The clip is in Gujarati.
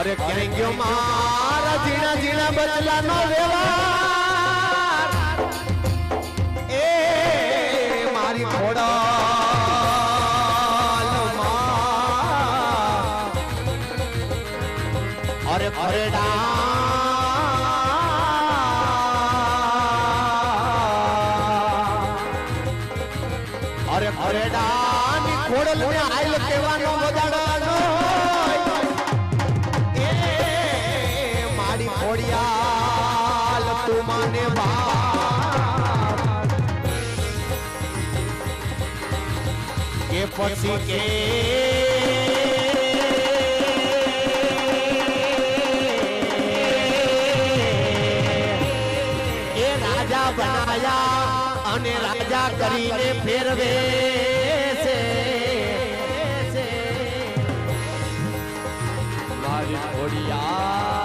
અરે ક્યાંય ગયો મારા ઝીણા ઝીણા બચલાનો વ્યવહાર. એ મારી ખોડાલમાં અરે ખરેડા. અરે ખરેડા ની ખોડલ ને આયલ કેવાનો વદાડાનો મારી ખોડિયાલ તું મને કે પછી કે રાજા બનાયા અને રાજા કરીને ફેરવે છે મારી ખોડિયા